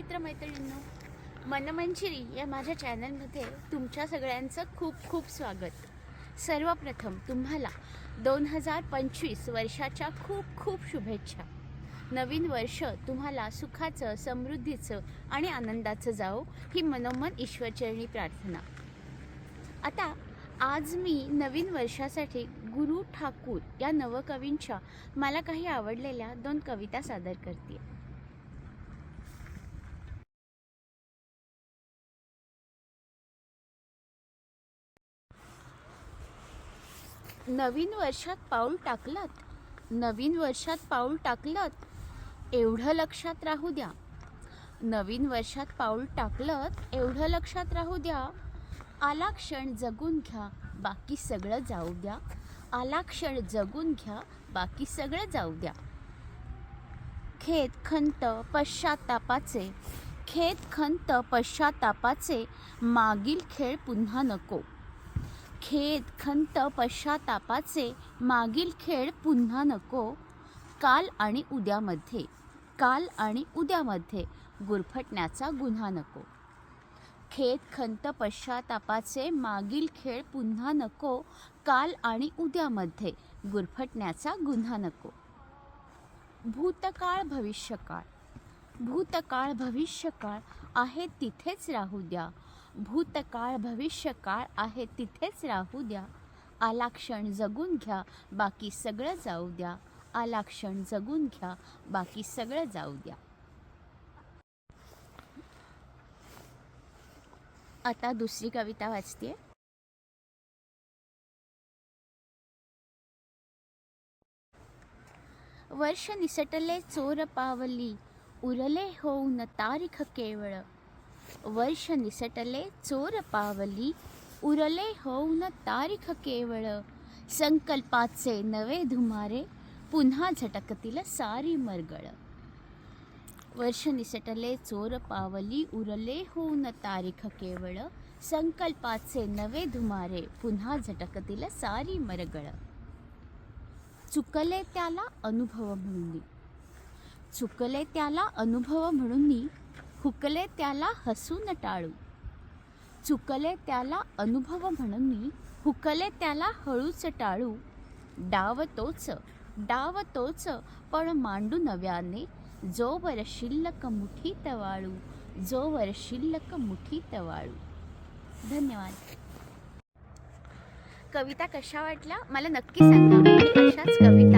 मित्रमैत्रिणींनो मनमंजिरी या माझ्या चॅनलमध्ये तुमच्या सगळ्यांचं खूप खूप स्वागत. सर्वप्रथम तुम्हाला दोन हजार पंचवीस वर्षाच्या खूप खूप शुभेच्छा. नवीन वर्ष तुम्हाला सुखाचं समृद्धीचं आणि आनंदाचं जावो ही मनोमन ईश्वरचरणी प्रार्थना. आता आज मी नवीन वर्षासाठी गुरु ठाकूर या नवकवींच्या मला काही आवडलेल्या दोन कविता सादर करते नवीन वर्षात पाऊल टाकलत. नवीन वर्षात पाऊल टाकलत. एवढं लक्षात राहू द्या. नवीन वर्षात पाऊल टाकलत एवढं लक्षात राहू द्या. आला क्षण जगून घ्या बाकी सगळं जाऊ द्या. आला क्षण जगून घ्या बाकी सगळं जाऊ द्या. खेद खंत पश्चातापाचे खेद खंत पश्चातापाचे मागील खेळ पुन्हा नको. खेद खंत पश्चातापाचे मागील खेळ पुन्हा नको. काल आणि उद्यामध्ये. काल आणि उद्यामध्ये गुरफटण्याचा गुन्हा नको. खेद खंत पश्चातापाचे मागील खेळ पुन्हा नको. काल आणि उद्यामध्ये गुरफटण्याचा गुन्हा नको. भूतकाळ भविष्यकाळ. भूतकाळ भविष्यकाळ आहे तिथेच राहू द्या. भूतकाळ भविष्यकाळ आहे तिथेच राहू द्या. आला क्षण जगून घ्या बाकी सगळं जाऊ द्या. आला क्षण जगून घ्या बाकी सगळं जाऊ द्या. आता दुसरी कविता वाचते वर्ष निसटले चोर पावली. उरले होऊन तारीख केवळ वर्ष निसटले चोर पावली उरले होऊन तारीख केवळ संकल्पाचे नवे धुमारे पुन्हा झटकतील सारी मरगळ वर्ष निसटले चोर पावली उरले होऊन तारीख केवळ संकल्पाचे नवे धुमारे पुन्हा झटकतील सारी मरगळ चुकले त्याला अनुभव म्हणून चुकले त्याला अनुभव म्हणून हुकले त्याला हसून टाळू. चुकले त्याला अनुभव म्हणून हुकले त्याला हळूच टाळू. डाव तोच डाव तोच पण मांडू नव्याने. जोवर शिल्लक मुठी तवाळू जोवर शिल्लक मुठी तवाळू. धन्यवाद. कविता कशा वाटल्या? मला नक्की सांगा. अशाच कविता